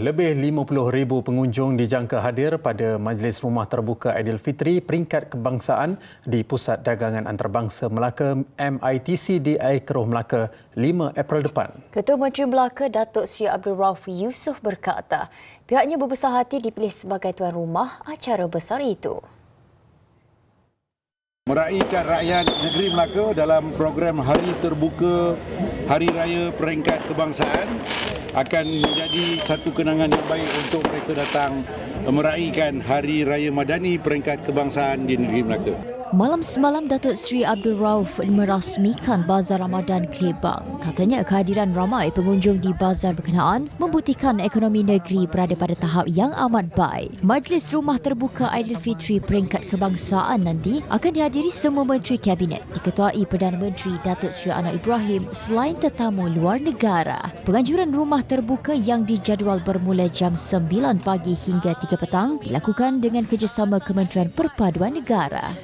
lebih 50,000 pengunjung dijangka hadir pada Majlis Rumah Terbuka Aidilfitri peringkat kebangsaan di Pusat Dagangan Antarabangsa Melaka MITC di Air Melaka 5 April depan. Ketua Menteri Melaka Datuk Seri Abdul Rauf Yusof berkata, pihaknya berbesar hati dipilih sebagai tuan rumah acara besar itu meraihkan rakyat negeri Melaka dalam program Hari Terbuka Hari Raya Peringkat Kebangsaan akan menjadi satu kenangan yang baik untuk mereka datang meraihkan Hari Raya Madani Peringkat Kebangsaan di negeri Melaka. Malam semalam Datuk Seri Abdul Rauf merasmikan Bazar Ramadan Klebang. Katanya kehadiran ramai pengunjung di bazar berkenaan membuktikan ekonomi negeri berada pada tahap yang amat baik. Majlis Rumah Terbuka Aidilfitri peringkat kebangsaan nanti akan dihadiri semua menteri kabinet diketuai Perdana Menteri Datuk Seri Anwar Ibrahim selain tetamu luar negara. Penganjuran rumah terbuka yang dijadual bermula jam 9 pagi hingga 3 petang dilakukan dengan kerjasama Kementerian Perpaduan Negara.